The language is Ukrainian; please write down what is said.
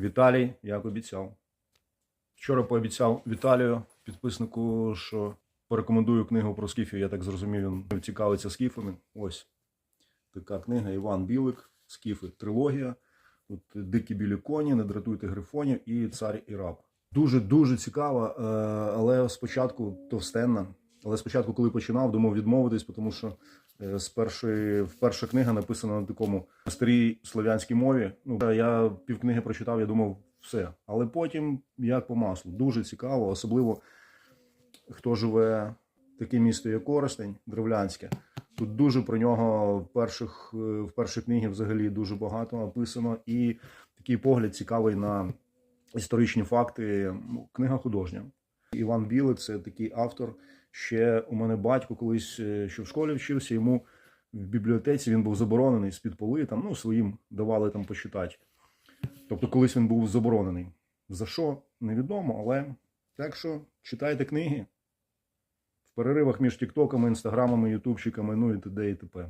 Віталій, як обіцяв. Вчора пообіцяв Віталію, підписнику, що порекомендую книгу про скіфів. Я так зрозумів, він цікавиться скіфами. Ось така книга Іван Білик, Скіфи, трилогія. Тут дикі білі коні, не дратуйте грифонів і цар і раб. Дуже дуже цікава, е, але спочатку товстенна. Але спочатку, коли починав, думав відмовитись, тому що е, з першої перша книга написана на такому старій слов'янській мові. Ну я півкниги прочитав, я думав, все. Але потім як по маслу. Дуже цікаво, особливо хто живе таке місто, як Коростень, Древлянське. Тут дуже про нього в перших е, в першій книгі взагалі дуже багато написано, і такий погляд цікавий на історичні факти. Книга художня. Іван Білик це такий автор. Ще у мене батько колись, е, що в школі вчився, йому в бібліотеці він був заборонений з-під поли, там, ну, своїм давали там почитати. Тобто, колись він був заборонений. За що? Невідомо, але так що читайте книги в переривах між тіктоками, інстаграмами, ютубчиками, ну і т.д. і т.п.